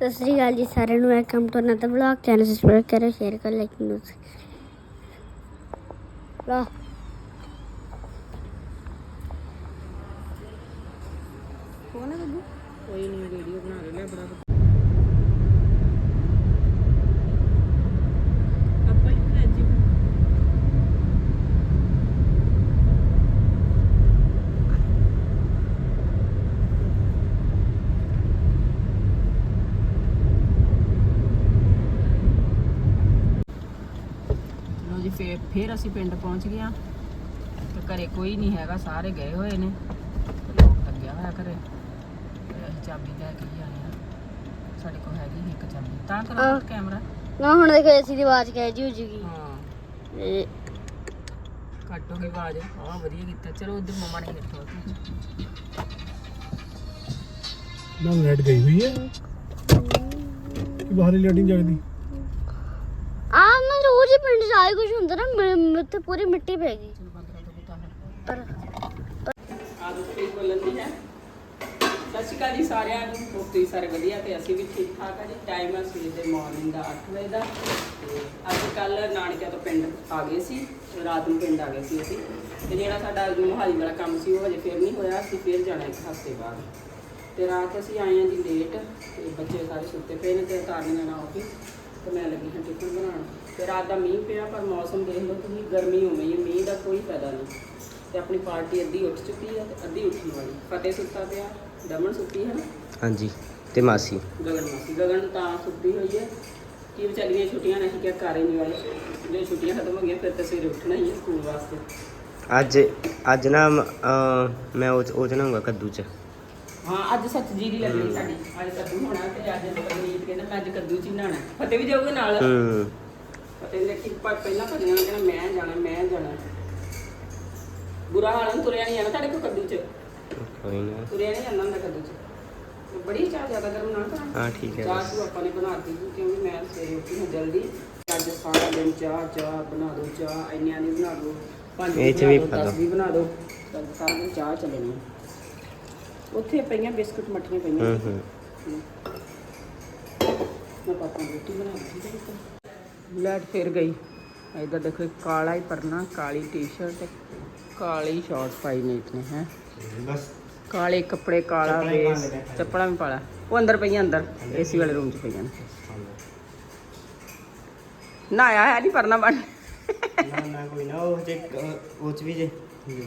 ਸਤਿ ਸ੍ਰੀ ਅਕਾਲ ਜੀ ਸਾਰਿਆਂ ਨੂੰ welcome to another vlog channel subscribe ਕਰੋ ਸ਼ੇਅਰ ਕਰੋ ਲਾਈਕ ਕਰੋ ਲਾ ਕੋਣ ਹੈ ਬੱਬੂ ਕੋਈ ਨਹੀਂ ਵੀਡੀਓ ਬਣਾ ਰਹੇ ਨੇ ਬੜਾ ਆਪਾਂ ਹੀ ਬਣਾ ਜੀ ਲੋ ਜੀ ਫੇਰ ਅਸੀਂ ਪਿੰਡ ਪਹੁੰਚ ਗਏ ਤੇ ਘਰੇ ਕੋਈ ਨਹੀਂ ਹੈਗਾ ਸਾਰੇ ਗਏ ਹੋਏ ਨੇ। ਲੋਕ ਲੱਗਿਆ ਹੋਇਆ ਘਰੇ। ਚਾਬੀ ਲੈ ਕੇ ਹੀ ਆਏ ਹਾਂ। ਸਾਡੇ ਕੋਲ ਹੈਗੀ ਸੀ ਇੱਕ ਚਾਬੀ। ਤਾਂ ਕਰੋ। ਕੈਮਰਾ। ਨਾ ਹੁਣ ਦੇਖੋ ਏਸੀ ਦੀ ਆਵਾਜ਼ ਕਹਿ ਜੀ ਹੋ ਜੂਗੀ। ਹਾਂ। ਇਹ। ਘੱਟ ਹੋ ਗਈ ਆਵਾਜ਼। ਹਾਂ ਵਧੀਆ ਕੀਤਾ। ਚਲੋ ਉਧਰ ਮਮਾ ਨੇ ਦੇਖੋ ਨਾ ਲਾਈਟ ਗਈ ਹੋਈ ਹੈ। ਕਿ ਬਾਹਰ ਨਹੀਂ ਜਗਦੀ। ਆ ਆਏ ਕੁਝ ਹੁੰਦਾ ਨਾ ਮ- ਉੱਥੇ ਪੂਰੀ ਮਿੱਟੀ ਪੈ ਗਈ। ਪਰ ਸਤਿ ਸ਼੍ਰੀ ਅਕਾਲ ਜੀ ਸਾਰਿਆਂ ਨੂੰ ਹੋਪ ਤੁਸੀਂ ਸਾਰੇ ਵਧੀਆ ਤੇ ਅਸੀਂ ਵੀ ਠੀਕ ਠਾਕ ਆ ਜੀ। ਟਾਈਮ ਹੈ ਸਵੇਰ ਦੇ ਮਾਰਨਿੰਗ ਦਾ 8 ਵਜੇ ਦਾ। ਤੇ ਅੱਜ ਕੱਲ ਨਾਨਕਿਆਂ ਤੋਂ ਪਿੰਡ ਆ ਗਏ ਸੀ ਰਾਤ ਨੂੰ ਪਿੰਡ ਆ ਗਏ ਸੀ ਅਸੀਂ। ਤੇ ਜਿਹੜਾ ਸਾਡਾ ਮੁਹਾਲੀ ਵਾਲਾ ਕੰਮ ਸੀ ਉਹ ਹਜੇ ਫਿਰ ਨਹੀਂ ਹੋਇਆ ਅਸੀਂ ਫਿਰ ਜਾਣਾ ਇੱਕ ਹਫ਼ਤੇ ਬਾਅਦ। ਤੇ ਰਾਤ ਅਸੀਂ ਆਏ ਹਾਂ ਜੀ ਲੇਟ ਤੇ ਬੱਚੇ ਸਾਰੇ ਸੁੱਤੇ ਪਏ ਨੇ ਤੇ ਤਾਰਨ ਜਾਣਾ ਆਫਿਸ ਤੇ ਮੈਂ ਲੱਗੀ ਹਾਂ ਟਿਫਨ ਬਣਾਉਣ। ਤੇ ਰਾਤ ਦਾ ਮੀਂਹ ਪਿਆ ਪਰ ਮੌਸਮ ਦੇਖ ਲਓ ਤੁਸੀਂ ਗਰਮੀ ਹੋ ਗਈ ਮੀਂਹ ਦਾ ਕੋਈ ਫਾਇਦਾ ਨਹੀਂ। ਤੇ ਆਪਣੀ ਪਾਰਟੀ ਅੱਧੀ ਉੱਠ ਚੁੱਕੀ ਹੈ ਤੇ ਅੱਧੀ ਉੱਠਣ ਵਾਲੀ। ਫਤਿਹ ਸੁੱਤਾ ਪਿਆ ਦਮਨ ਸੁੱਤੀ ਹੈ ਨਾ? ਹਾਂਜੀ ਤੇ ਮਾਸੀ? ਗਗਨ ਮਾਸੀ। ਗਗਨ ਤਾਂ ਸੁੱਤੀ ਹੋਈ ਹੈ। ਕਿ ਵਿਚਾਰੀਆਂ ਛੁੱਟੀਆਂ ਨੇ ਅਸੀਂ ਕਿਹਾ ਘਰ ਹੀ ਨਹੀਂ ਵਾਲੇ ਜੇ ਛੁੱਟੀਆਂ ਖਤਮ ਹੋ ਗਈਆਂ ਫਿਰ ਤਾਂ ਸਵੇਰੇ ਉੱਠਣਾ ਹੀ ਹੈ ਸਕੂਲ ਵਾਸਤੇ। ਅੱਜ ਅੱਜ ਨਾ ਅਹ, ਮੈਂ ਉਹ 'ਚ- ਉਹ ਚਨਾਉਂਗਾ ਕੱਦੂ ਚ। ਹਾਂ ਅੱਜ ਸੱਚ ਜੀ ਦੀ ਲੱਗਣੀ ਸਾਡੀ। ਅੱਜ ਕੱਦੂ ਹੋਣਾ ਤੇ ਅੱਜ ਪਨੀਰ ਕਹਿੰਦਾ ਮੈਂ ਅੱਜ ਕੱਦੂ ਚ ਹੀ ਬਣਾਉਣਾ ਫਤਿਹ ਵੀ ਜਾਊਗਾ ਨਾਲ? ਹੂੰ। ਫਤਿਹ ਨੇ ਕਿ ਪਹਿਲਾਂ ਭੱਜਣਾ ਕਹਿੰਦਾ ਮੈਂ ਜਾਣਾ ਮੈਂ ਜਾਣਾ। ਬੁਰਾ ਹਾਲ ਹੈ ਤੁਰਿਆ ਨਹੀਂ ਜਾਣਾ ਤੁਹਾਡੇ ਕੋਲ ਕੱਦੂ ਚ। ਕੋਈ ਨਾ। ਤੁਰਿਆ ਨਹੀਂ ਜਾਂਦਾ ਹੁੰਦਾ ਕੱਦੂ ਚ। ਬੜੀ ਚਾਹ ਜ਼ਿਆਦਾ ਗਰਮ ਨਾ ਕਰਾਂ। ਹਾਂ ਠੀਕ ਹੈ। ਚਾਹ ਬਸ ਤੂੰ ਆਪਾਂ ਨੇ ਬਣਾਤੀ ਕਿਉਂਕਿ ਮੈਂ ਸਵੇਰੇ ਉੱਠੀ ਹਾਂ ਜਲਦੀ। ਅੱਜ ਸਾਰਾ ਦਿਨ ਚਾਹ ਚਾਹ ਬਣਾ ਦੋ ਚਾਹ ਇੰਨਿਆਂ ਦੀ ਬਣਾ ਦੋ। ਪੰਜ ਇਹ 'ਚ ਬਣਾ ਵੀ ਦਿਓ, ਦਸ ਦਿਓ। ਬਣਾ ਦੋ। ਤਾਂ ਸਾਰਾ ਦਿਨ ਚਾਹ ਚੱਲਣੀ ਉੱਥੇ ਪਈਆਂ ਬਿਸਕੁਟ ਮੱਠੀਆਂ ਪਈਆਂ ਹੂੰ ਹੂੰ। ਮੈਂ ਪਾਪਾ ਨੂੰ ਰੋਟੀ ਬਣਾ ਦਿੱਤੀ ਤੇ ਇੱਕ ਲਾਈਟ ਫਿਰ ਗਈ। ਇਧਰ ਦੇਖੋ ਕਾਲਾ ਹੀ ਪਰਨਾ ਕਾਲੀ ਟੀ-ਸ਼ਰਟ ਕਾਲੀ ਸ਼ਾਰਟਸ ਪਾਈ ਨੇ ਇਤਨੇ ਹੈ। ਬਸ ਕਾਲੇ ਕੱਪੜੇ ਕਾਲਾ ਵੇਸ। ਚੱਪਲਾਂ ਵੀ ਪਾਲਾ ਉਹ ਅੰਦਰ ਪਈਆਂ ਅੰਦਰ। ਏਸੀ ਵਾਲੇ ਰੂਮ 'ਚ ਪਈਆਂ ਨੇ। ਨਾ ਆਇਆ ਹੈ ਨਹੀਂ ਪਰਨਾ ਬਣ। ਨਾ ਨਾ ਕੋਈ ਨਾ ਉਹ ਜੇ ਉਹ ਚ ਵੀ ਜੇ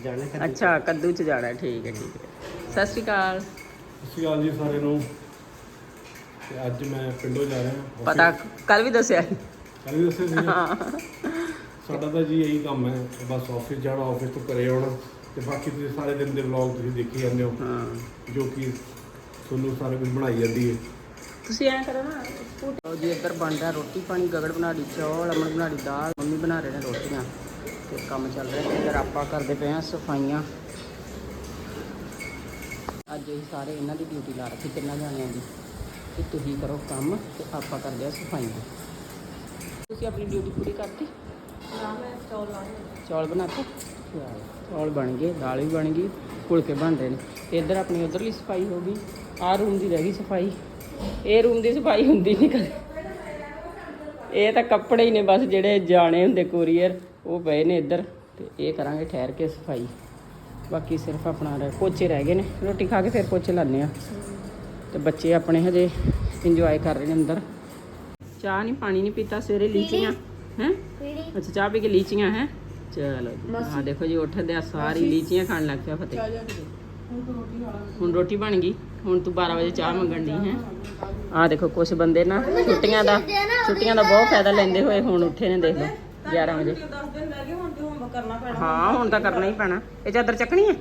ਜਾਣਾ। ਅੱਛਾ ਕੱਦੂ 'ਚ ਜਾਣਾ ਠੀਕ ਹੈ ਠੀਕ ਹੈ। ਸਤਿ ਸ਼੍ਰੀ ਅਕਾਲ। ਸਤਿ ਸ਼੍ਰੀ ਅਕਾਲ ਜੀ ਸਾਰਿਆਂ ਨੂੰ। ਤੇ ਅੱਜ ਮੈਂ ਪਿੰਡੋਂ ਜਾ ਰਿਹਾ। ਪਤਾ ਕੱਲ ਵੀ ਦੱਸਿਆ ਸੀ। ਕੱਲ ਵੀ ਦੱਸਿਆ ਸੀ ਸਾਡਾ ਤਾਂ ਜੀ ਇਹੀ ਕੰਮ ਹੈ ਬਸ ਆਫਿਸ ਜਾਣਾ ਆਫਿਸ ਤੋਂ ਘਰੇ ਆਉਣਾ। ਤੇ ਬਾਕੀ ਤੁਸੀਂ ਸਾਰੇ ਦਿਨ ਦੇ ਵਲੌਗ ਤੁਸੀਂ ਦੇਖੀ ਜਾਂਦੇ ਹੋ। ਜੋ ਕਿ ਤੁਹਾਨੂੰ ਸਾਰਾ ਕੁਝ ਬਣਾਈ ਜਾਂਦੀ ਹੈ। ਤੁਸੀਂ ਐਂ ਕਰੋ ਨਾ ਲਓ ਜੀ ਇੱਧਰ ਬਣ ਰਿਹਾ ਰੋਟੀ ਪਾਣੀ ਗਗੜ ਬਣਾ ਲਈ ਚੌਲ ਅਮਨ ਬਣਾ ਲਈ ਦਾਲ। ਮੰਮੀ ਬਣਾ ਰਹੇ ਨੇ ਰੋਟੀਆਂ। ਤੇ ਕੰਮ ਚੱਲ ਰਿਹਾ ਇੱਧਰ ਆਪਾਂ ਕਰਦੇ ਪਏ ਆ ਸਫਾਈਆਂ। ਅੱਜ ਅਸੀਂ ਸਾਰੇ ਇਹਨਾਂ ਦੀ ਡਿਊਟੀ ਲਾ ਰੱਖੀ ਤਿੰਨਾਂ ਜਾਣਿਆਂ ਦੀ ਕਿ ਤੁਸੀਂ ਕਰੋ ਕੰਮ ਤੇ ਆਪਾਂ ਕਰਦੇ ਆ ਸਫਾਈਆਂ ਤੁਸੀਂ ਆਪਣੀ ਡਿਊਟੀ ਪੂਰੀ ਕਰਤੀ? ਚੌਲ ਬਣਾਤੇ? ਚਲੋ, ਚੌਲ ਬਣ ਗਏ ਦਾਲ ਵੀ ਬਣ ਗਈ ਫੁਲਕੇ ਬਣ ਰਹੇ ਨੇ। ਇੱਧਰ ਆਪਣੀ ਉਧਰਲੀ ਸਫ਼ਾਈ ਹੋ ਗਈ ਆਹ ਰੂਮ ਦੀ ਰਹਿ ਗਈ ਸਫ਼ਾਈ। ਇਹ ਰੂਮ ਦੀ ਸਫ਼ਾਈ ਹੁੰਦੀ ਨਹੀਂ ਕਦੇ। ਇਹ ਤਾਂ ਕੱਪੜੇ ਹੀ ਨੇ ਬਸ ਜਿਹੜੇ ਜਾਣੇ ਹੁੰਦੇ ਕੋਰੀਅਰ ਉਹ ਪਏ ਨੇ ਇੱਧਰ ਤੇ ਇਹ ਕਰਾਂਗੇ ਠਹਿਰ ਕੇ ਸਫ਼ਾਈ। ਬਾਕੀ ਸਿਰਫ ਆਪਣਾ ਰਹਿ- ਪੋਚੇ ਰਹਿ ਗਏ ਨੇ। ਰੋਟੀ ਖਾ ਕੇ ਫਿਰ ਪੋਚੇ ਲਾਉਂਦੇ ਆ ਤੇ ਬੱਚੇ ਆਪਣੇ ਹਜੇ ਇੰਜੋਏ ਕਰ ਰਹੇ ਨੇ ਅੰਦਰ। ਚਾਹ ਨਹੀਂ ਪਾਣੀ ਨਹੀਂ ਪੀਤਾ ਸਵੇਰੇ ਲੀਚੀਆਂ। ਹੈ? ਅੱਛਾ ਚਾਹ ਪੀ ਕੇ ਲੀਚੀਆਂ ਹੈ? ਚਲੋ ਆਹ ਦੇਖੋ ਜੀ ਉੱਠਦੇ ਆ ਸਾਰੀ ਲੀਚੀਆਂ ਖਾਣ ਲੱਗ ਪਿਆ ਫਤਿਹ। ਹੁਣ ਰੋਟੀ ਬਣ ਗਈ। ਹੁਣ ਤੂੰ 12 ਵਜੇ ਚਾਹ ਮੰਗਣ ਦੀ ਹੈ? ਆਹ ਦੇਖੋ ਕੁਝ ਬੰਦੇ ਨਾ ਛੁੱਟੀਆਂ ਦਾ ਛੁੱਟੀਆਂ ਦਾ ਬਹੁਤ ਫਾਇਦਾ ਲੈਂਦੇ ਹੋਏ ਹੁਣ ਉੱਠੇ ਨੇ ਦੇਖ ਲਓ 11 ਵਜੇ। ਹਾਂ ਹੁਣ ਤਾਂ ਕਰਨਾ ਹੀ ਪੈਣਾ। ਇਹ ਚਾਦਰ ਚੱਕਣੀ ਹੈ?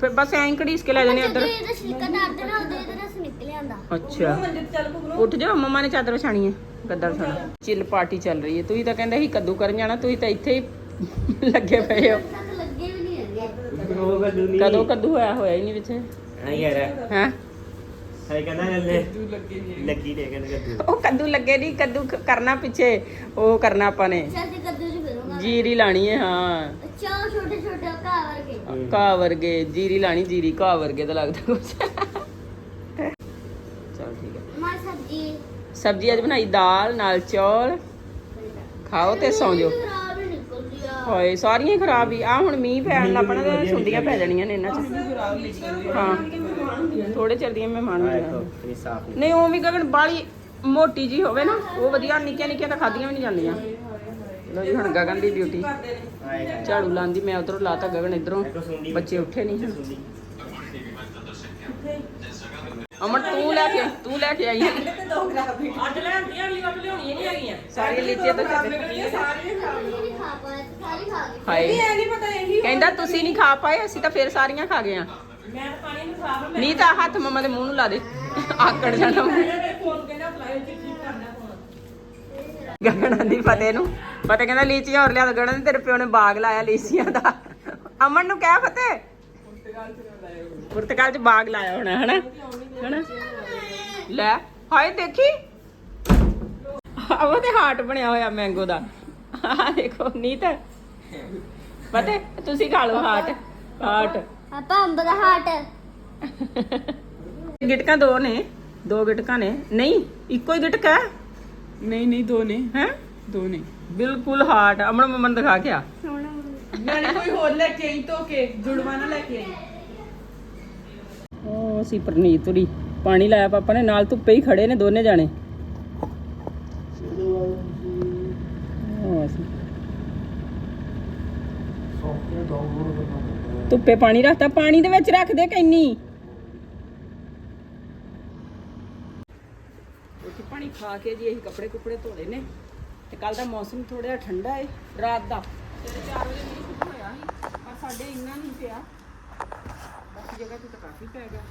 ਫਿਰ ਬਸ ਐਂ ਘੜੀਸ ਕੇ ਲੈ ਜਾਣੇ ਉੱਧਰ। ਇਹਦਾ ਛਿਲਕਾ ਡਰ ਦੇਣਾ ਉਹਦੇ ਇਹਦੇ ਰਸ ਨਿਕਲ ਆਂਦਾ ਅੱਛਾ। ਉੱਠ ਜਾ ਮਮਾ ਨੇ ਚਾਦਰ ਵਿਛਾਣੀ ਹੈ ਗੱਦਾ ਵਿਛਾਣਾ ਚਿੱਲ ਪਾਰਟੀ ਚੱਲ ਰਹੀ ਹੈ। ਤੁਸੀਂ ਤਾਂ ਕਹਿੰਦੇ ਸੀ ਕੱਦੂ ਕਰਨ ਜਾਣਾ ਤੁਸੀਂ ਤਾਂ ਇੱਥੇ ਹੀ ਲੱਗੇ ਪਏ ਹੋ। ਤੱਕ ਲੱਗੇ ਵੀ ਨਹੀਂ ਹੈਗੇ। ਉਹ ਕੱਦੂ ਕਦੋਂ ਹੋਇਆ ਹੋਇਆ ਹੀ ਨਹੀਂ ਵਿੱਚ? ਹਾਂ ਯਾਰ ਹੈ? ਹੈ ਕਹਿੰਦਾ ਲੱਲੇ ਲੱਗੀ ਦੇ ਕਹਿੰਦਾ ਕੱਦੂ। ਉਹ ਕੱਦੂ ਲੱਗੇ ਨਹੀਂ ਕੱਦੂ ਕ- ਕਰਨਾ ਪਿੱਛੇ ਉਹ ਕਰਨਾ ਆਪਾਂ ਨੇ। ਚੱਲ ਤੇ ਕੱਦੂ ਚ ਫਿਰੂੰਗਾ ਜੀਰੀ ਲਾਣੀ ਹੈ ਹਾਂ। ਅੱਛਾ ਉਹ ਛੋਟੇ ਛੋਟੇ ਘਾਹ ਵਰਗੇ। ਘਾਹ ਵਰਗੇ ਜੀਰੀ ਲਾਣੀ ਜੀਰੀ ਘਾਹ ਵਰਗੇ ਤਾਂ ਲੱਗਦਾ ਕੁਛ। ਸਬਜ਼ੀ। ਅੱਜ ਬਣਾਈ ਦਾਲ ਨਾਲ ਚੌਲ। ਖਾਓ ਤੇ ਸੌਂ ਜਾਓ। ਖਰਾਬ ਹੀ ਨਿਕਲਦੀ ਆ। ਹੋਏ ਸਾਰੀਆਂ ਹੀ ਖਰਾਬ ਹੀ। ਆ ਹੁਣ ਮੀਂਹ ਪੈਣ ਲੱਗ ਪੈਣਾ ਤੇ ਸੁੰਡੀਆਂ ਪੈ ਜਾਣੀਆਂ ਨੇ ਇਹਨਾਂ ਚ। ਹਾਂ। ਥੋੜੇ ਚਿਰ ਦੀਆਂ ਮਹਿਮਾਨ ਆਹ ਵੀ ਦੇਖੋ ਸਾਫ਼ ਨਹੀਂ। ਉਹ ਵੀ ਗਗਨ ਬਾਲੀ ਮੋਟੀ ਜੀ ਹੋਵੇ ਨਾ ਉਹ ਵਧੀਆ ਨਿੱਕੀਆਂ ਨਿੱਕੀਆਂ ਤਾਂ ਖਾਧੀਆਂ ਵੀ ਨਹੀਂ ਜਾਂਦੀਆਂ। ਲੋ ਜੀ ਹੁਣ ਗਗਨ ਦੀ ਡਿਊਟੀ ਝਾੜੂ ਲਾਉਂਦੀ ਮੈਂ ਉਧਰੋਂ ਲਾਤਾ ਗਗਨ ਇਧਰੋਂ। ਬੱਚੇ ਉੱਠੇ ਨਹੀਂ ਸੁੰਡੀ। ਅਮਰ ਤੂੰ ਲੈ ਕੇ ਤੂੰ ਲੈ ਕੇ ਆਈ ਹੈ ਅੱਜ ਲੈਂਦੀਆਂ ਅਗਲੀ ਵਾਰ ਲਿਆਉਣੀਆਂ ਨਹੀਂ ਹੈਗੀਆਂ। ਸਾਰੀਆਂ ਲੀਚੀਆਂ ਤਾਂ ਚੱਲੇ ਸਾਰੀਆਂ ਖਰਾਬ ਨਹੀਂ ਖਾ ਪਾਇਆ ਤੇ ਸਾਰੀ ਖਾ ਗਈ ਹਾਏ। ਇਹ ਨਹੀਂ ਪਤਾ ਇਹੀ ਕਹਿੰਦਾ ਤੁਸੀਂ ਨਹੀਂ ਖਾ ਪਾਏ ਅਸੀਂ ਤਾਂ ਫੇਰ ਸਾਰੀਆਂ ਖਾ ਗਏ ਆ। ਮੈਂ ਤਾਂ ਪਾਣੀ ਨੂੰ ਖਰਾਬ ਨਹੀਂ ਤਾਂ ਹੱਥ ਮੰਮਾ ਦੇ ਮੂੰਹ ਨੂੰ ਲਾ ਦੇ। ਆਕੜ ਜਾਣਾ। ਫੋਨ ਕਹਿੰਦਾ ਫਲਾਈ ਚ ਕੀ ਕਰਨਾ ਗਗਨ ਦੀ ਫਤਿਹ ਨੂੰ। ਫਤਿਹ ਕਹਿੰਦਾ ਲੀਚੀਆਂ ਹੋਰ ਲਿਆ ਦੋ ਗਗਨ ਤੇਰੇ ਪਿਓ ਨੇ ਬਾਗ ਲਾਇਆ ਲੀਚੀਆਂ ਦਾ। ਅਮਨ ਨੂੰ ਕਹਿ ਫਤਿਹ। ਪੁਰਤਗਾਲ ਚ ਬਾਗ ਲਾਇਆ ਹੋਣਾ ਹਨਾ? ਹਨਾ? ਲੈ ਹਾਏ ਦੇਖੀ? ਉਹ ਤੇ ਹਾਰਟ ਬਣਿਆ ਹੋਇਆ ਮੈਂਗੋ ਦਾ। ਆਹ ਦੇਖੋ ਨੀਤ। ਫਤਿਹ ਤੁਸੀਂ ਖਾ ਲਓ ਹਾਰਟ ਹਾਰਟ ਆਪਾਂ ਅੰਬ ਦਾ ਹਾਟ। ਗਿਟਕਾਂ ਦੋ ਨੇ ਦੋ ਗਿਟਕਾਂ ਨੇ। ਨਹੀਂ ਇੱਕੋ ਹੀ ਗਿਟਕਾ ਹੈ? ਨਹੀਂ ਨਹੀਂ ਦੋ ਨੇ। ਹੈ? ਦੋ ਨੇ। ਬਿਲਕੁਲ ਹਾਰਟ ਅਮਨ ਮਮਨ ਦਿਖਾ ਕੇ ਆ। ਮੈਂ ਕੋਈ ਹੋਰ ਲੈ ਕੇ ਆਈ ਧੋ ਕੇ ਜੁੜਵਾ ਨਾ ਲੈ ਕੇ ਆਈ। ਉਹ ਅਸੀਂ ਪ੍ਰਨੀਤ ਉਰੀ ਪਾਣੀ ਲਾਇਆ ਪਾਪਾ ਨੇ ਨਾਲ ਧੁੱਪੇ ਹੀ ਖੜੇ ਨੇ ਦੋਨੇ ਜਾਣੇ ਉਹ ਅਸੀਂ ਧੁੱਪੇ ਪਾਣੀ ਰੱਖਤਾ ਪਾਣੀ ਦੇ ਵਿੱਚ ਰੱਖ ਦੇ ਕੈਨੀ। ਰੋਟੀ ਪਾਣੀ ਖਾ ਕੇ ਜੀ ਅਸੀਂ ਕੱਪੜੇ ਕੁਪੜੇ ਧੋਲੇ ਨੇ। ਤੇ ਕੱਲ ਦਾ ਮੌਸਮ ਥੋੜਾ ਜਿਹਾ ਠੰਡਾ ਏ ਰਾਤ ਦਾ। ਤੇ 4 ਵਜੇ ਮੀਂਹ ਸ਼ੁਰੂ ਹੋਇਆ ਸੀ ਪਰ ਸਾਡੇ ਇੰਨਾ ਨਹੀਂ ਪਿਆ। ਬਾਕੀ ਜਗ੍ਹਾ ਤੇ ਤਾਂ ਕਾਫੀ ਪੈ ਗਿਆ।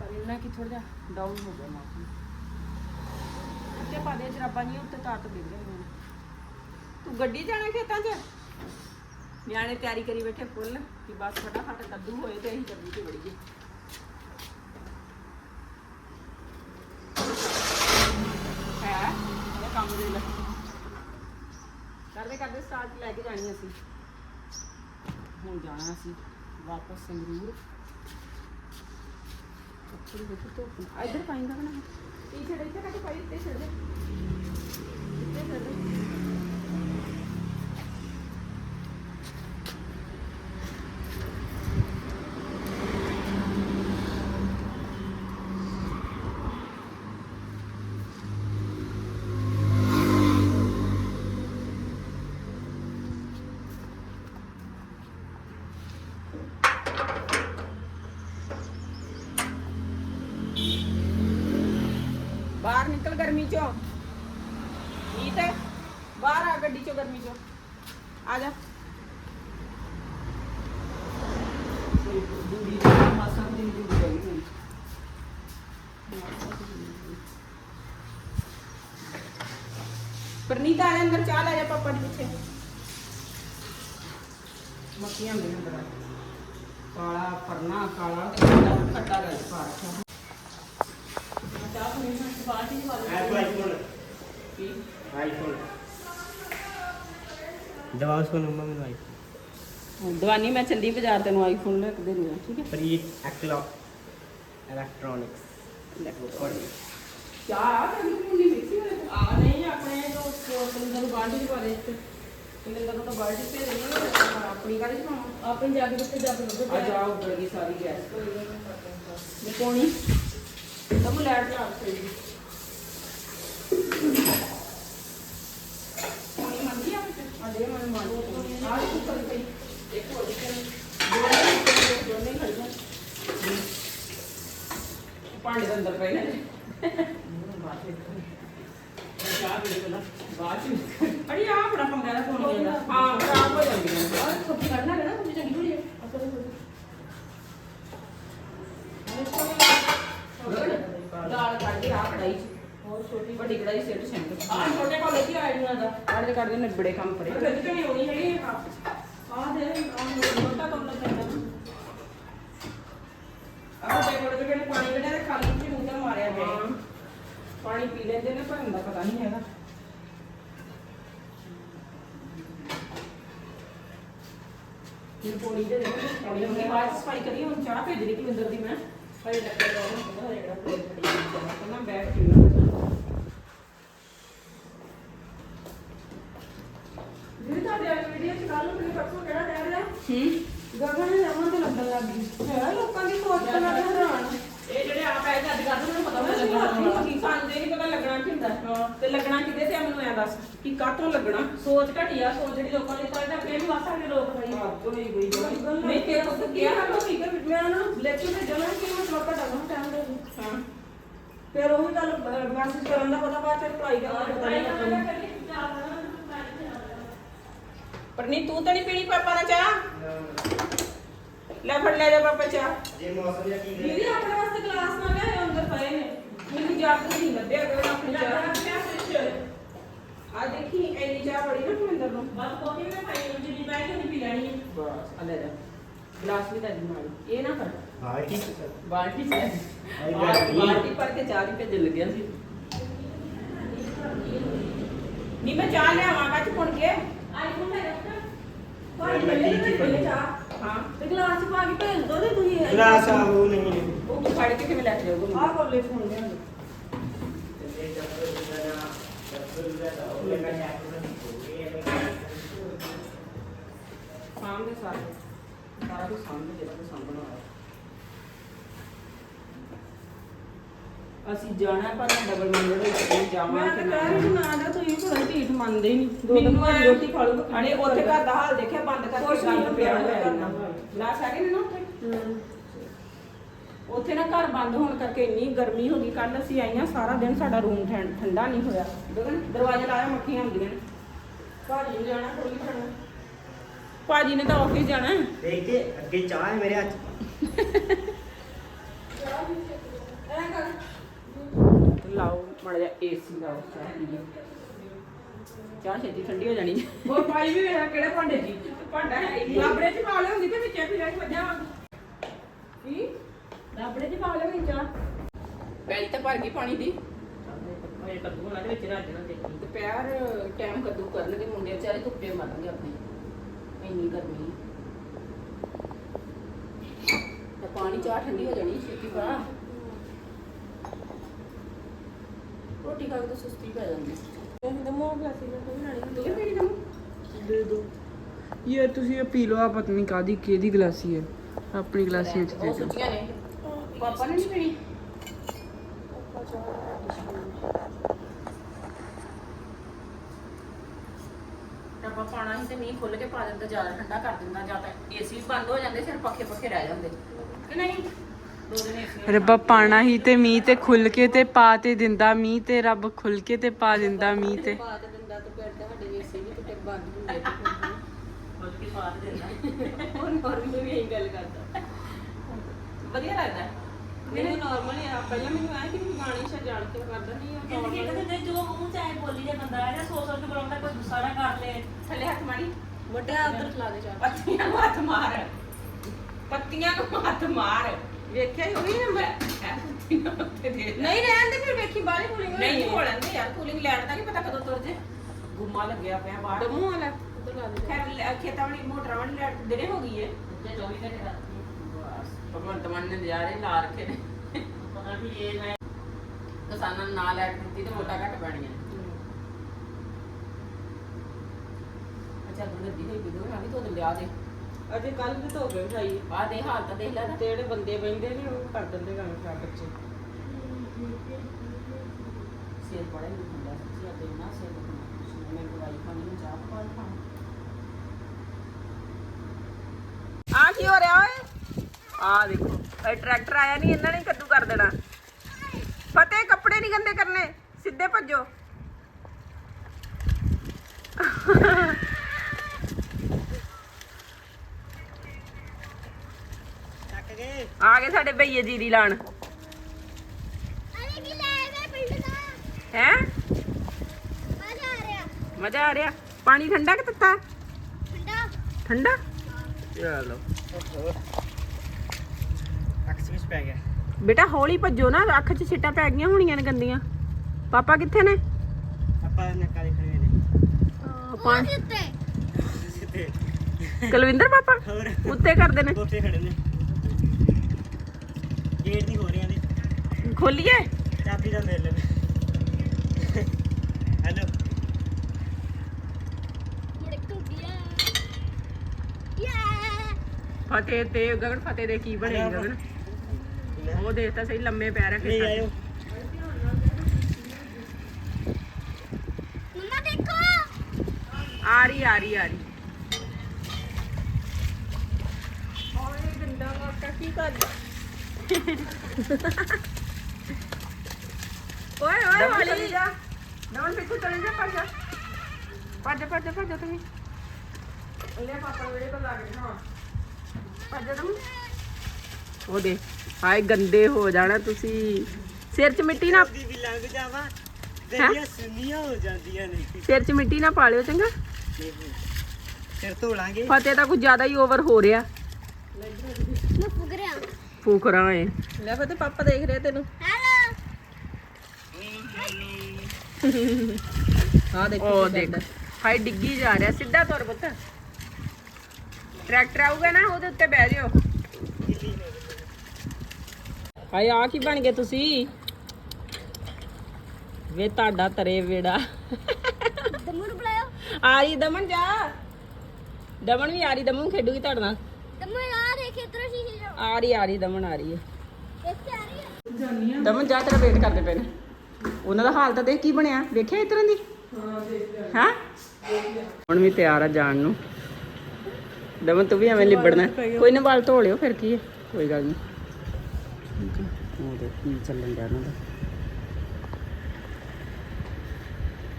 ਪਰ ਇੰਨਾ ਕਿ ਥੋੜਾ ਜਿਹਾ ਡਾਊਨ ਹੋ ਗਿਆ ਮੌਸਮ। ਉੱਤੇ ਪਾ ਦੇ ਜਰਾਬਾਂ ਨਹੀਂ ਉੱਤੇ ਤਾਰ ਤੋਂ ਡਿੱਗ ਤੂੰ ਗੱਡੀ ਜਾਣਾ ਖੇਤਾਂ 'ਚ? ਨਿਆਣੇ ਤਿਆਰੀ ਕਰੀ ਬੈਠੇ ਫੁੱਲ ਕਿ ਬਸ ਫਟਾਫਟ ਕੱਦੂ ਹੋਏ ਤੇ ਅਸੀਂ ਕੱਦੂ 'ਚ ਵੜੀਏ। ਹੈ? ਇਹ ਕੰਮ ਦੇ ਲੈ ਕਰਦੇ ਕਰਦੇ ਸਟਾਰਟ ਲੈ ਕੇ ਜਾਣੀ ਅਸੀਂ। ਹੁਣ ਜਾਣਾ ਅਸੀਂ ਵਾਪਸ ਸੰਗਰੂਰ। ਕੱਪੜੇ ਦੇਖੋ ਧੁੱਪ ਇੱਧਰ ਪਾਈਂਦਾ ਕਿ ਟੀ ਸ਼ਰਟ ਇੱਥੇ ਕੱਟ ਪਾਈ, ਇੱਥੇ ਛੱਡ ਦੇ। ਇੱਥੇ ਛੱਡ ਦੇ। ਬਾਹਰ ਨਿਕਲ ਗਰਮੀ ਚੋਂ ਨੀਤ ਬਾਹਰ ਆ ਗੱਡੀ ਚੋਂ ਗਰਮੀ ਚੋਂ ਆ ਜਾ ਦੂਰੀ ਮਾਸਾ ਦੀ ਦੂਰੀ ਹੋਈ ਪਰਨੀਤ ਆ ਜਾ ਅੰਦਰ ਚਾਹ ਲੈ ਜਾ ਪਾਪਾ ਦੇ ਪਿੱਛੇ ਮੱਖੀਆਂ ਦੇ ਅੰਦਰ ਕਾਲਾ ਪਰਨਾ ਕਾਲਾ ਖੱਟਾ ਖੱਟਾ ਰਲ ਪਾ ਰੱਖਿਆ ਆਈਫੋਨ ਆਈਫੋਨ ਦਵਾ ਸੁਣ ਮੰਮਾ ਮੈਨੂੰ ਆਈਫੋਨ ਦਵਾਨੀ ਮੈਂ ਚੱਲੀ ਬਾਜ਼ਾਰ ਤੈਨੂੰ ਆਈਫੋਨ ਲੈ ਕੇ ਦੇਣੀ ਆ ਠੀਕ ਹੈ? ਪ੍ਰੀਤ ਐਕਲੋ ਇਲੈਕਟ੍ਰੋਨਿਕਸ ਚਾਹ ਤੈਨੂੰ ਮੁੰਡੀ ਮਿਕਸੀ ਆ ਨਹੀਂ ਆਪਣੇ ਤੋਂ ਸਟੋਰ ਤੋਂ ਬਾਲਟੀ ਚ ਪਾ ਦੇ ਇੱਥੇ ਕਿੰਨੇ ਦਾ ਤਾਂ ਬਾਲਟੀ ਤੇ ਦੇਣੀ ਹੈ ਆਪਣੀ ਕਾਹਦੇ ਚ ਪਾਵਾਂ ਆਪਣੀ ਜਾ ਕੇ ਕਿੱਥੇ ਜਾ ਕੇ ਲੱਭੋ ਆ ਜਾ ਉੱਪਰ ਦੀ ਸਾਰੀ ਗੈਸ ਮੈਂ ਪਾਣੀ ਤਬ ਲੈਟ ਲਾ ਕੇ ਪਾਣੀ ਮੰਗੀ ਆ ਆ ਦੇ ਮਨ ਮਾਰ ਆ ਦੇ ਉੱਪਰ ਪਈ ਇੱਕ ਹੋਰ ਇੱਕ ਦੋਨੇ ਖੜ ਜਾ ਪਾਣੀ ਦੇ ਅੰਦਰ ਪਈ ਨੇ ਚਾਹ ਪੀ ਲੈ ਬਾਅਦ ਚ ਅੜੀ ਆ ਦਾਲ ਕੱਢ ਕੇ ਆ ਕੜਾਈ ਚ। ਹੋਰ ਛੋਟੀ ਵੱਡੀ ਕੜਾਈ ਸਿੱਟ ਸ਼ੈਂਕ ਆ ਛੋਟੇ ਕੋਲੇ ਕੀ ਆਇਆ ਇਹਨਾਂ ਦਾ। ਕੱਢਦੇ ਕੱਢਦੇ ਨਿਬੜੇ ਕੰਮ ਪਰੇ ਤੇ ਨਹੀਂ ਹੋਣੀ ਹੈਗੀ ਆ ਦੇ ਆ ਮੋਟਾ ਕੰਮ ਲੱਗਦਾ ਆਹ ਦੇ ਕੋਲ ਜਿਹੜੇ ਪਾਣੀ ਕੱਢਿਆ ਤੇ ਖਾਲੀ ਚ ਮੂੰਹ ਤੇ ਮਾਰਿਆ ਪਿਆ। ਪਾਣੀ ਪੀ ਲੈਂਦੇ ਨੇ ਭਰਨ ਦਾ ਪਤਾ ਨਹੀਂ ਹੈਗਾ। ਇਹ ਪੌੜੀ ਦੇ ਦੇ ਪੌੜੀ ਨੂੰ ਬਾਅਦ ਸਫ਼ਾਈ ਕਰੀ ਹੁਣ ਚਾਹ ਭੇਜ ਰਹੀ ਕਿ ਦੀ ਮੈਂ। ਹਰੇ ਲੱਗੇ ਦਾ ਜਿਹੜਾ ਪਲੇਟ ਨਾ ਬੈਠ ਕੇ ਨਾ ਜਿਹੜੀ ਤੁਹਾਡੇ ਵਾਲੀ ਵੀਡੀਓ ਚ ਕੱਲ ਨੂੰ ਪਰਸੋਂ ਕਿਹੜਾ ਕਹਿ ਰਿਹਾ ਹੂੰ ਗਗਨ ਨੇ ਅਮਨ ਤੇ ਲੱਗਣ ਲੱਗ ਗਈ ਹੈ ਲੋਕਾਂ ਦੀ ਸੋਚ ਤੇ ਮੈਂ ਹੈਰਾਨ ਇਹ ਜਿਹੜੇ ਆਪ ਐ ਅੱਜ ਕਰਦੇ ਉਹਨਾਂ ਨੂੰ ਪਤਾ ਹੋਣਾ ਲੱਗਣਾ ਕੀ ਸਾਨੂੰ ਤੇ ਨਹੀਂ ਪਤਾ ਲੱਗਣਾ ਕੀ ਹੁੰਦਾ ਤੇ ਲੱਗਣਾ ਕਿਤੇ ਤੇ ਆ ਮੈਨੂੰ ਐ ਦੱਸ ਕਿ ਕਾਹਤੋਂ ਲੱਗਣਾ ਘਟੀ ਆ ਸੋਚ ਜਿਹੜੀ ਲੋਕਾਂ ਦੀ ਤਾਂ ਇਹਦਾ ਫੇਰ ਵੀ ਵਾਸਾ ਦੇ ਲੋਕ ਭਾਈ ਕੋਈ ਕੋਈ ਨਹੀਂ ਨਹੀਂ ਤੇ ਤੇ ਉਹ ਉਹ ਕੀ ਹੈ ਮੈਂ ਨਾ ਲੈਕਚਰ ਤੇ ਜਾਣਾ ਕਿ ਮੈਂ ਤੁਹਾਡਾ ਟਾਈਮ ਟਾਈਮ ਦੇ ਹਾਂ ਫਿਰ ਉਹੀ ਗੱਲ ਮੈਸੇਜ ਕਰਨ ਦਾ ਪਤਾ ਬਾਅਦ ਚ ਰਿਪਲਾਈ ਕਰਨ ਦਾ ਪਤਾ ਨਹੀਂ ਲੱਗਣਾ ਪਰ ਨਹੀਂ ਤੂੰ ਤਾਂ ਨਹੀਂ ਪੀਣੀ ਪਾਪਾ ਨਾਲ ਚਾਹ ਲੈ ਫੜ ਲੈ ਜਾ ਪਾਪਾ ਚਾਹ ਜੇ ਮੌਸਮ ਜਾਂ ਕੀ ਦੀਦੀ ਆਪਣੇ ਵਾਸਤੇ ਗਲਾਸ ਨਾ ਲਿਆਏ ਅੰਦਰ ਪਏ ਨੇ ਮੈਨੂੰ ਜੱਗ ਨਹੀਂ ਲੱਭਿਆ ਕਿ ਮੈਂ ਆਪਣੀ ਚਾਹ ਆ ਦੇਖੀ ਐਨੀ ਚਾਹ ਬੜੀ ਨਾ ਮਹਿੰਦਰ ਨੂੰ। ਬਸ ਕੋਫੀ ਮੈਂ ਪਾਈ ਨੂੰ ਜਿੰਨੀ ਬੈਠ ਕੇ ਨਹੀਂ ਪੀ ਲੈਣੀ ਹੈ ਬਸ ਆ ਲੈ ਜਾ। ਗਲਾਸ ਵੀ ਤਾਂ ਦੀ ਨਾਲ ਇਹ ਨਾ ਕਰ ਹਾਂ ਠੀਕ ਹੈ। ਬਾਲਟੀ ਚ ਆਈ ਬਾਲਟੀ ਬਾਲਟੀ। ਬਾਲਟੀ ਭਰ ਕੇ ਚਾਹ ਦੀ ਭੇਜਣ ਲੱਗਿਆ ਸੀ। ਨਹੀਂ ਮੈਂ ਚਾਹ ਲਿਆਵਾਂ ਕੱਚ ਪੁਣ ਕੇ। ਆਈਫੋਨ ਹੈ ਰੱਖਾ ਮੈਂ ਟੀ ਚ ਪਈ। ਚਾਹ। ਹਾਂ। ਤੇ ਗਲਾਸ ਚ ਪਾ ਕੇ ਭੇਜ ਦੋ ਤੇ ਤੁਸੀਂ ਗਲਾਸ ਆ ਉਹ ਨਹੀਂ। ਉਹ ਫੜ ਕੇ ਕਿਵੇਂ ਲੈ ਕੇ ਜਾਊਗਾ? ਆਹ ਕੋਲੇ ਫੋਨ ਦੇ ਸਾਹਮਣੇ ਸਾਰੇ। ਸਾਰਾ ਕੁਝ ਸਾਹਮਣੇ ਜਿਹੜਾ ਕੁਝ ਸਾਹਮਣੇ ਆਇਆ। ਅਸੀਂ ਜਾਣਾ ਪਰ ਡਬਲ ਮੰਗਲ ਵਿੱਚ ਜਾਵਾਂ ਤਾਂ ਕਿ ਨਾ ਨਾ ਨਾ ਤੁਸੀਂ ਭਲਾ ਢੀਠ ਮੰਨਦੇ ਹੀ ਨਹੀਂ ਦਿਨ ਬਾਅਦ ਰੋਟੀ ਖਾ ਲੂਗਾ ਅਣੇ ਉੱਥੇ ਘਰ ਦਾ ਹਾਲ ਦੇਖਿਆ ਬੰਦ ਕਰਕੇ ਗੰਦ ਪਿਆ ਹੋਇਆ ਨੇ ਨਾ ਉੱਥੇ? ਉੱਥੇ ਨਾ ਘਰ ਬੰਦ ਹੋਣ ਕਰਕੇ ਇੰਨੀ ਗਰਮੀ ਹੋ ਗਈ ਕੱਲ ਅਸੀਂ ਆਈਆਂ ਸਾਰਾ ਦਿਨ ਸਾਡਾ ਰੂਮ ਠੰਡਾ ਨਹੀਂ ਹੋਇਆ। ਗਗਨ ਦਰਵਾਜ਼ਾ ਲਾਇਆ ਮੱਖੀਆਂ ਹੁੰਦੀਆਂ ਨੇ। ਭਾਜੀ ਨੂੰ ਜਾਣਾ ਕੋਈ ਜਾਣਾ। ਭਾਜੀ ਨੇ ਤਾਂ ਆਫਿਸ ਜਾਣਾ। ਦੇਖ ਕੇ ਅੱਗੇ ਚਾਹ ਹੈ ਮੇਰੇ ਹੱਥ। ਲਾਓ ਮੜ ਜਾ ਏਸੀ ਲਾਓ ਚਾਹ ਛੇਤੀ ਠੰਡੀ ਹੋ ਜਾਣੀ। ਹੋਰ ਪਾਈ ਵੀ ਵੇਖ ਕਿਹੜੇ ਭਾਂਡੇ ਜੀ ਭਾਂਡਾ ਹੈ ਲਾਬੜੇ ਚ ਪਾ ਲਿਆਉਂਦੀ ਤੇ ਵਿੱਚੇ ਪੀ ਲੈ ਵੱਜਾ ਕੀ ਲਾਬੜੇ ਚ ਪਾ ਲਿਆਉਂਦੀ ਚਾਹ ਪੈਲੀ ਤਾਂ ਭਰ ਗਈ ਪਾਣੀ ਦੀ। ਇਹ ਕੱਦੂ ਹੋਣਾ ਦੇ ਵਿੱਚ ਰੱਜਣਾ ਦੇਖੀ ਦੁਪਹਿਰ ਟਾਈਮ ਕੱਦੂ ਕਰਨਗੇ ਮੁੰਡੇ ਵਿਚਾਰੇ ਧੁੱਪੇ ਮਰਨਗੇ ਆਪਣੇ। ਇੰਨੀ ਗਰਮੀ। ਤੇ ਪਾਣੀ ਚਾਹ ਠੰਡੀ ਹੋ ਜਾਣੀ ਛੇਤੀ ਪਾ। ਰੋਟੀ ਖਾ ਕੇ ਤਾਂ ਸੁਸਤੀ ਪੈ ਜਾਂਦੀ। ਇਹ ਮੇਰੀ ਦਮ ਦੇ ਦੋ। ਯਾਰ ਤੁਸੀਂ ਇਹ ਪੀ ਲਓ ਆ ਪਤਾ ਨਹੀਂ ਕਾਦੀ ਕਿਹਦੀ ਗਲਾਸੀ ਹੈ। ਆਪਣੀ ਗਲਾਸੀ ਵਿੱਚ ਦੇ ਦਿਓ। ਸੁੱਕੀਆਂ ਨੇ। ਪਾਪਾ ਨੇ ਨਹੀਂ ਪੀਣੀ ਆਪਾਂ ਪਾਣਾ ਸੀ ਤੇ ਮੀਂਹ ਖੁੱਲ ਕੇ ਪਾ ਦਿੰਦਾ ਜ਼ਿਆਦਾ ਠੰਡਾ ਕਰ ਦਿੰਦਾ ਜਾਂ ਤਾਂ ਏਸੀ ਵੀ ਬੰਦ ਹੋ ਜਾਂਦੇ ਸਿਰ ਪੱਖੇ ਪੱਖੇ ਰਹਿ ਜਾਂਦੇ। ਕਿ ਨਹੀਂ? ਦੋ ਦਿਨ ਏਸੀ ਰੱਬਾ ਪਾਣਾ ਹੀ ਤੇ ਮੀਂਹ ਤੇ ਖੁੱਲ ਕੇ ਤੇ ਪਾ ਤੇ ਦਿੰਦਾ ਮੀਂਹ ਤੇ ਰੱਬ ਖੁੱਲ ਕੇ ਤੇ ਪਾ ਦਿੰਦਾ ਮੀਂਹ ਤੇ। ਪਾ ਤੇ ਦਿੰਦਾ ਤੇ ਫਿਰ ਤੁਹਾਡੇ ਏਸੀ ਵੀ ਕਿਤੇ ਬੰਦ ਹੁੰਦੇ ਤੇ ਖੁੱਲ ਕੇ ਪਾ ਤੇ ਦਿੰਦਾ। ਉਹ ਨੋਰਮਲ ਵੀ ਇਹੀ ਗੱਲ ਕਰਦਾ। ਵਧੀਆ ਲੱਗਦਾ। ਮੈਨੂੰ ਨਾਰਮਲ ਆ। ਪਹਿਲਾਂ ਮੈਨੂੰ ਆਇਆ ਕਿ ਮੈਂ ਗਾਣੇ ਸ਼ਾ ਜਾਣ ਕੇ ਕਰਦਾ ਨਹੀਂ ਆ ਜ਼ਿੰਦਗੀ ਦੇ ਵਿੱਚ ਜੋ ਮੂੰਹ ਚਾਹੇ ਬੋਲੀ ਦੇ ਬੰਦਾ ਹੈ ਜਾਂ ਸੋਚ ਸੋਚ ਕੇ ਬੁਲਾਉਂਦਾ ਕੋਈ ਗੁੱਸਾ ਨਾ ਕਰ ਲੇ ਥੱਲੇ ਹੱਥ ਮਾਰੀ। ਵੱਡਿਆ ਉਧਰ ਖਲਾ ਦੇ ਚਾਹ ਪੱਤੀਆਂ ਨੂੰ ਹੱਥ ਮਾਰ। ਪੱਤੀਆਂ ਨੂੰ ਹੱਥ ਮਾਰ। ਵੇਖਿਆ ਹੀ ਹੋਈ ਨੰਬਰ ਪੱਤੀਆਂ ਉੱਤੇ ਦੇ ਦੇ। ਨਹੀਂ ਰਹਿਣ ਦੇ ਫਿਰ ਵੇਖੀ ਬਾਹਲੀ ਬੋਲਿੰਗ ਨਹੀਂ ਹੋਲਣ ਦੇ ਯਾਰ ਕੂਲਿੰਗ ਲੈਣ ਦਾ ਨਹੀਂ ਪਤਾ ਕਦੋਂ ਤੁਰ ਜੇ। ਗੁੰਮਾ ਲੱਗਿਆ ਪਿਆ ਬਾਹਰ। ਦਮੂ ਵਾਲਾ ਉਧਰ ਲਾ ਦੇ ਖੈਰ ਲੈ- ਖੇਤਾਂ ਵਾਲੀ ਮੋਟਰਾਂ ਵਾਲੀ ਲੈਟ ਦਿਨੇ ਹੋ ਗਈ ਏ। ਜੇ 24 ਘੰਟੇ ਦਾ। ਭਗਵੰਤ ਮਾਨ ਨੇ ਨਜ਼ਾਰੇ ਲਾ ਰੱਖੇ ਨੇ। ਪਤਾ ਵੀ ਇਹ ਮੈਂ ਕਿਸਾਨਾਂ ਨੂੰ ਨਾ ਲੈਟ ਦਿੱਤੀ ਤੇ ਵੋਟਾਂ ਘੱਟ ਪੈਣੀਆਂ। ਅੱਛਾ ਗੁਰਦੀ ਹੋਈ ਬਿਦੋ ਨਾ ਵੀ ਤੋਂ ਲਿਆ ਦੇ। ਅਜੇ ਕੱਲ ਵੀ ਧੋ ਕੇ ਉਠਾਈ ਆ ਦੇ ਹਾਲਤ ਦੇਖ ਲੈ ਨਾ ਤੇ ਜਿਹੜੇ ਬੰਦੇ ਬੈਂਦੇ ਨੇ ਉਹ ਕਰ ਦਿੰਦੇ ਕੰਮ ਖਰਾਬ ਬੱਚੇ। ਸਿਰ ਬੜਾ ਹੀ ਹੁੰਦਾ ਸੱਚੀ ਆ ਤੇ ਨਾ ਸਿਰ ਦੁਖਣਾ ਮੈਂ ਦਵਾਈ ਖਾਣੀ ਨੂੰ ਚਾਹ ਪਾ ਖਾਣੀ ਆ ਕੀ ਹੋ ਰਿਹਾ ਓਏ? ਆ ਦੇਖੋ ਇਹ ਟਰੈਕਟਰ ਆਇਆ ਨਹੀਂ ਇਹਨਾਂ ਨੇ ਕੱਦੂ ਕਰ ਦੇਣਾ। ਫਤਿਹ ਕੱਪੜੇ ਨਹੀਂ ਗੰਦੇ ਕਰਨੇ ਸਿੱਧੇ ਭੱਜੋ। ਚੱਕ ਗਏ ਆ ਗਏ ਸਾਡੇ ਭਈਏ ਜੀਰੀ ਲਾਣ। ਅਰੇ ਕੀ ਲੈ ਗਏ ਪਿੰਡ ਦਾ? ਹੈ? ਮਜ਼ਾ ਆ ਰਿਹਾ। ਮਜ਼ਾ ਆ ਰਿਹਾ। ਪਾਣੀ ਠੰਡਾ ਕਿ ਤੱਤਾ? ਠੰਡਾ। ਠੰਡਾ? ਚਲੋ ਪੈ ਗਿਆ। ਬੇਟਾ ਹੌਲੀ ਭੱਜੋ ਨਾ ਅੱਖ 'ਚ ਛਿੱਟਾਂ ਪੈ ਗਈਆਂ ਹੋਣੀਆਂ ਨੇ ਗੰਦੀਆਂ। ਪਾਪਾ ਕਿੱਥੇ ਨੇ? ਆਪਾਂ ਨੱਕਾ ਦੇ ਖੜੇ ਨੇ। ਪਾਣੀ ਉੱਤੇ ਸਿੱਧੇ ਕੁਲਵਿੰਦਰ ਪਾਪਾ ਹੋਰ। ਉੱਤੇ ਕਰਦੇ ਨੇ। ਉੱਥੇ ਖੜੇ ਨੇ। ਗੇਟ ਨਹੀਂ ਹੋ ਰਹੀਆਂ ਨੇ। ਖੋਲੀਏ। ਚਾਬੀ ਦਾ ਮਿਲ ਹੈਲੋ। ਮੁੜਕ ਗਿਆ ਯਾ। ਫਤਿਹ ਤੇ ਗਗਨ ਫਤਿਹ ਦੇ ਕੀ ਬਣੇ ਗਗਨ? ਉਹ ਦੇਖ ਤਾਂ ਸਹੀ ਲੰਮੇ ਪੈਰ ਰੱਖੇ ਨਹੀਂ ਸਾਡੇ। ਆਇਓ ਮੰਮਾ ਦੇਖੋ ਆ ਰਹੀ ਆ ਰਹੀ ਆ ਰਹੀ ਓਏ ਗੰਦਾ ਕਾਕਾ ਕੀ ਕਰਦਾ ਓਏ ਓਏ ਵਾਲੀ ਜਾ ਨਵਨ ਪਿੱਛੇ ਚਲੇ ਜਾ ਭੱਜ ਜਾ ਭੱਜ ਜਾ, ਭੱਜ ਜਾ, ਭੱਜ ਜਾ ਤੁਸੀਂ ਲੈ ਪਾਪਾ ਵੇੜੇ ਤੋਂ ਲੱਗ ਰਿਹਾ ਹਾਂ ਭੱਜ ਜਾ ਤੂੰ ਉਹ ਦੇ ਹਾਏ ਗੰਦੇ ਹੋ ਜਾਣਾ ਤੁਸੀਂ। ਸਿਰ 'ਚ ਮਿੱਟੀ ਨਾ ਦੀ ਵੀ ਲੰਘ ਜਾਵਾਂ ਦਰਿਆ ਸੁਨੀਆਂ ਹੋ ਜਾਂਦੀਆਂ ਨੇ। ਸਿਰ 'ਚ ਮਿੱਟੀ ਨਾ ਪਾ ਲਿਓ ਚੰਗਾ। ਫਿਰ ਧੋ ਲਾਂਗੇ। ਫਤਿਹ ਤਾਂ ਕੁਝ ਜ਼ਿਆਦਾ ਹੀ ਓਵਰ ਹੋ ਰਿਹਾ। ਮੈਂ ਫੁਗ ਰਿਹਾ ਏ। ਲੈ ਫਤਿਹ ਪਾਪਾ ਦੇਖ ਰਿਹਾ ਤੈਨੂੰ। ਹੈਲੋ। ਹਾਂ ਦੇਖੋ ਉਹ ਦੇਖ। ਹਾਈ ਡਿੱਗੀ ਜਾ ਰਿਹਾ। ਸਿੱਧਾ ਤੁਰ ਪੁੱਤ। ਟਰੈਕਟਰ ਆਊਗਾ ਨਾ ਉਹਦੇ ਉੱਤੇ ਬਹਿ ਜਿਓ। ਹਾਏ ਆ ਕੀ ਬਣ ਗਏ ਤੁਸੀਂ? ਵੇ ਤੁਹਾਡਾ ਤਰੇ ਵੇੜਾ। ਦਮੂ ਨੂੰ ਬੁਲਾਓ ਆ ਦਮਨ ਜਾ। ਦਮਨ ਵੀ ਆ ਰਹੀ ਦਮਨ ਖੇਡੂਗੀ ਤੁਹਾਡੇ ਨਾਲ। ਦਮੂ ਯਾਰ ਇਹ ਖੇਤਰ ਸ਼ੀਸ਼ੇ ਜਾ ਆ ਰਹੀ ਆ ਰਹੀ ਦਮਨ ਆ। ਰਹੀ ਹੈ ਇੱਥੇ ਆ ਰਹੀ ਹੈ ਦਮਨ ਜਾ ਤੇਰਾ ਵੇਟ ਕਰਦੇ ਪਏ ਨੇ। ਉਹਨਾਂ ਦਾ ਹਾਲ ਤਾਂ ਦੇਖ ਕੀ ਬਣਿਆ। ਵੇਖਿਆ ਇਸ ਤਰ੍ਹਾਂ ਦੀ? ਹਾਂ ਹੁਣ ਵੀ ਤਿਆਰ ਆ ਜਾਣ ਨੂੰ। ਦਮਨ ਤੂੰ ਵੀ ਐਵੇਂ ਲਿਬੜਨਾ। ਕੋਈ ਨਾ ਵਾਲ ਧੋ ਲਿਓ ਫਿਰ ਕੀ ਹੈ ਕੋਈ ਗੱਲ ਨਹੀਂ ਉਹ ਦੇਖ ਕੀ ਚੱਲਣ ਡਿਆ ਉਹਨਾਂ ਦਾ।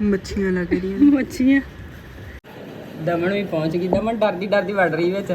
ਮੱਛੀਆਂ ਲੱਗ ਰਹੀਆਂ ਮੱਛੀਆਂ। ਦਮਨ ਵੀ ਪਹੁੰਚ ਗਈ। ਦਮਨ ਡਰਦੀ ਡਰਦੀ ਵੜ ਰਹੀ ਵਿੱਚ।